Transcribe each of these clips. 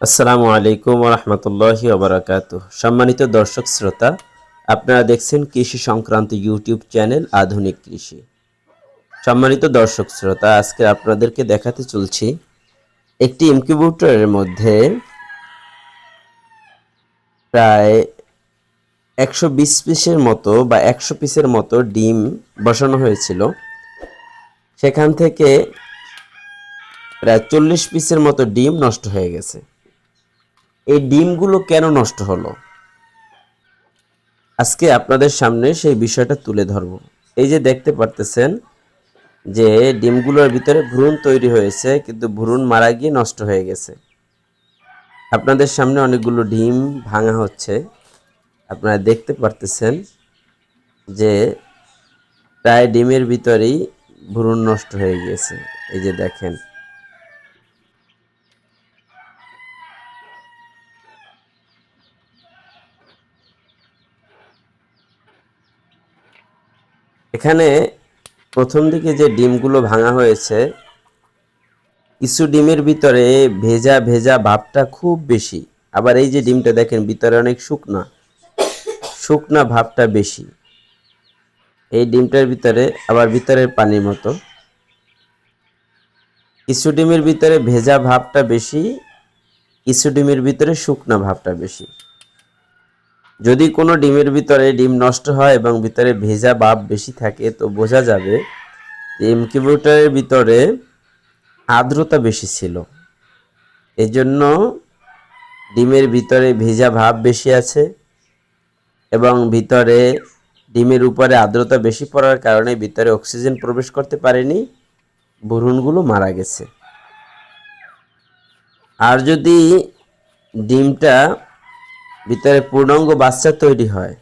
আসসালামু আলাইকুম রহমতুল্লাহি ওবরাকাত সম্মানিত দর্শক শ্রোতা, আপনারা দেখছেন কৃষি সংক্রান্ত ইউটিউব চ্যানেল আধুনিক কৃষি। সম্মানিত দর্শক শ্রোতা, আজকে আপনাদেরকে দেখাতে চলছি একটি ইনকিউবেটরের মধ্যে প্রায় একশো বিশ পিসের মতো বা একশো পিসের মতো ডিম বসানো হয়েছিল। সেখান থেকে প্রায় চল্লিশ পিসের মতো ডিম নষ্ট হয়ে গেছে। এই ডিমগুলো কেন নষ্ট হলো? আজকে আপনাদের সামনে সেই বিষয়টা তুলে ধরব। এই যে দেখতে পারতেছেন যে ডিমগুলোর ভিতরে ভ্রূণ তৈরি হয়েছে, কিন্তু ভ্রূণ মারা গিয়ে নষ্ট হয়ে গেছে। আপনাদের সামনে অনেকগুলো ডিম ভাঙা হচ্ছে। আপনারা দেখতে পারতেছেন যে প্রায় ডিমের ভিতরেই ভ্রূণ নষ্ট হয়ে গিয়েছে। এই যে দেখেন এখানে প্রথম দিকে যে ডিমগুলো ভাঙা হয়েছে, কিছু ডিমের ভিতরে ভেজা ভেজা ভাবটা খুব বেশি। আবার এই যে ডিমটা দেখেন, ভিতরে অনেক শুকনা শুকনা ভাবটা বেশি। এই ডিমটার ভিতরে, আবার ভিতরের পানির মতো। কিছু ডিমের ভিতরে ভেজা ভাবটা বেশি, কিছু ডিমের ভিতরে শুকনা ভাবটা বেশি। যদি কোনো ডিমের ভিতরে ডিম নষ্ট হয় এবং ভিতরে ভেজা ভাব বেশি থাকে, তো বোঝা যাবে যে ইনকিউবেটরের ভিতরে আর্দ্রতা বেশি ছিল। এজন্য ডিমের ভিতরে ভেজা ভাব বেশি আছে এবং ভিতরে ডিমের উপরে আর্দ্রতা বেশি পড়ার কারণে ভিতরে অক্সিজেন প্রবেশ করতে পারেনি, ভ্রূণগুলো মারা গেছে। আর যদি ডিমটা ভিতরে পূর্ণাঙ্গ বাচ্চা তৈরি হয়।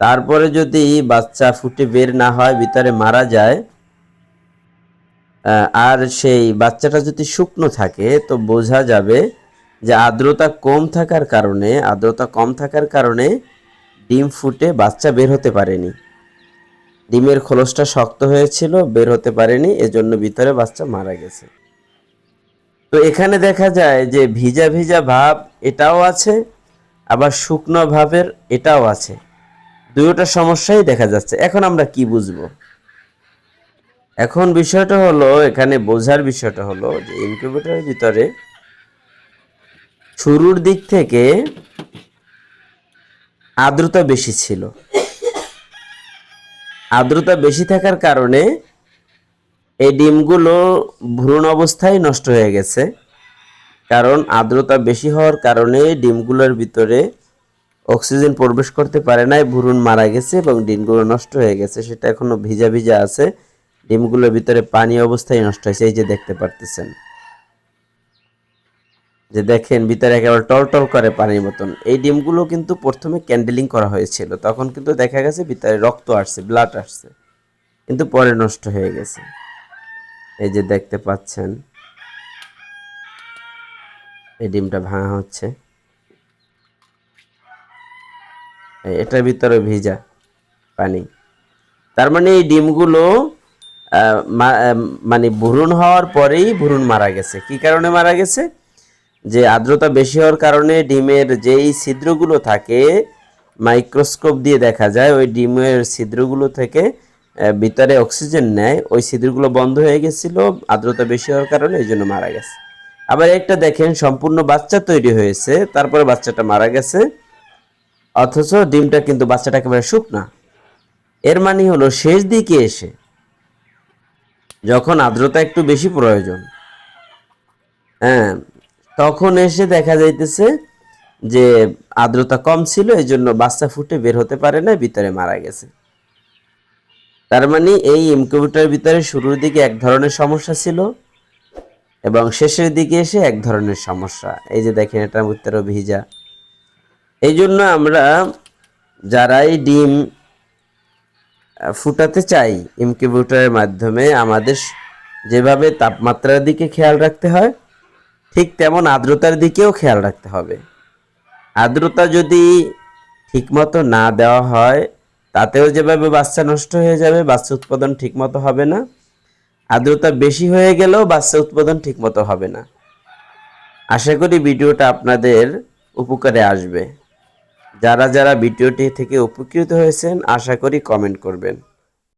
তারপরে যদি বাচ্চা ফুটে বের না হয়, ভিতরে মারা যায় আর সেই বাচ্চাটা যদি শুকনো থাকে, তো বোঝা যাবে যে আর্দ্রতা কম থাকার কারণে, আর্দ্রতা কম থাকার কারণে ডিম ফুটে বাচ্চা বের হতে পারেনি। ডিমের খোলসটা শক্ত হয়েছিল, বের হতে পারেনি, এজন্য ভিতরে বাচ্চা মারা গেছে। তো এখানে দেখা যায় যে ভিজা ভিজা ভাব এটাও আছে আবার শুকনো ভাবের এটাও আছে। দুয়োটা সমস্যাই দেখা যাচ্ছে। এখন আমরা কি বুঝব? এখন বিষয়টা হলো, এখানে বোঝার বিষয়টা হলো যে ইনকিউবেটরের ভিতরে শুরুর দিক থেকে আর্দ্রতা বেশি ছিল। আর্দ্রতা বেশি থাকার কারণে এই ডিমগুলো ভ্রূণ অবস্থায় নষ্ট হয়ে গেছে। কারণ আর্দ্রতা বেশি হওয়ার কারণে ডিমগুলোর ভিতরে অক্সিজেন প্রবেশ করতে পারে নাই, ভ্রূণ মারা গেছে এবং ডিমগুলো নষ্ট হয়ে গেছে। সেটা এখনও ভিজা ভিজা আছে। ডিমগুলোর ভিতরে পানি অবস্থায় নষ্ট হয়েছে। এই যে দেখতে পারতেছেন। যে দেখেন, ভিতরে একেবারে টলটল করে পানির মতন। এই ডিমগুলো কিন্তু প্রথমে ক্যান্ডেলিং করা হয়েছিল। তখন কিন্তু দেখা গেছে ভিতরে রক্ত আসছে ব্লাড আসছে। কিন্তু পরে নষ্ট হয়ে গেছে। এই যে দেখতে পাচ্ছেন। এই ডিমটা ভাঙা হচ্ছে। এটার ভিতরে ভিজা পানি। তার মানে এই ডিমগুলো মানে ভ্রূণ হওয়ার পরেই ভ্রূণ মারা গেছে। কি কারণে মারা গেছে? যে আর্দ্রতা বেশি হওয়ার কারণে ডিমের যেই ছিদ্রগুলো থাকে, মাইক্রোস্কোপ দিয়ে দেখা যায়, ওই ডিমের ছিদ্রগুলো থেকে ভিতরে অক্সিজেন নেয়। ওই ছিদ্রগুলো বন্ধ হয়ে গেছিল, আর্দ্রতা বেশি হওয়ার কারণে এই জন্য মারা গেছে। আবার একটা দেখেন, সম্পূর্ণ বাচ্চা তৈরি হয়েছে, তারপরে বাচ্চাটা মারা গেছে। অথচ ডিমটা কিন্তু বাচ্চাটা একেবারে শুকনা। এর মানে হলো শেষ দিকে এসে যখন আর্দ্রতা একটু বেশি প্রয়োজন হ্যাঁ তখন এসে দেখা যাইতেছে যে আর্দ্রতা কম ছিল এই জন্য বাচ্চা ফুটে বের হতে পারে না ভিতরে মারা গেছে। তার মানে এই ইনকিউবেটরের ভিতরে শুরুর দিকে এক ধরনের সমস্যা ছিল। এবং শেষের দিকে এসে এক ধরনের সমস্যা। এই যে দেখেন এটার ভিতরেও ভিজা এই জন্য আমরা যারাই ডিম ফুটাতে চাই ইনকিউবেটরের মাধ্যমে, আমাদের যেভাবে তাপমাত্রার দিকে খেয়াল রাখতে হয়, ঠিক তেমন আর্দ্রতার দিকেও খেয়াল রাখতে হবে। আর্দ্রতা যদি ঠিকমতো না দেওয়া হয়, তাতেও যেভাবে বাচ্চা নষ্ট হয়ে যাবে, বাচ্চা উৎপাদন ঠিকমতো হবে না। আর্দ্রতা বেশি হয়ে গেলেও বাচ্চা উৎপাদন ঠিকমতো হবে না। আশা করি ভিডিওটা আপনাদের উপকারে আসবে। যারা যারা ভিডিওটি থেকে উপকৃত হয়েছেন, আশা করি কমেন্ট করবেন।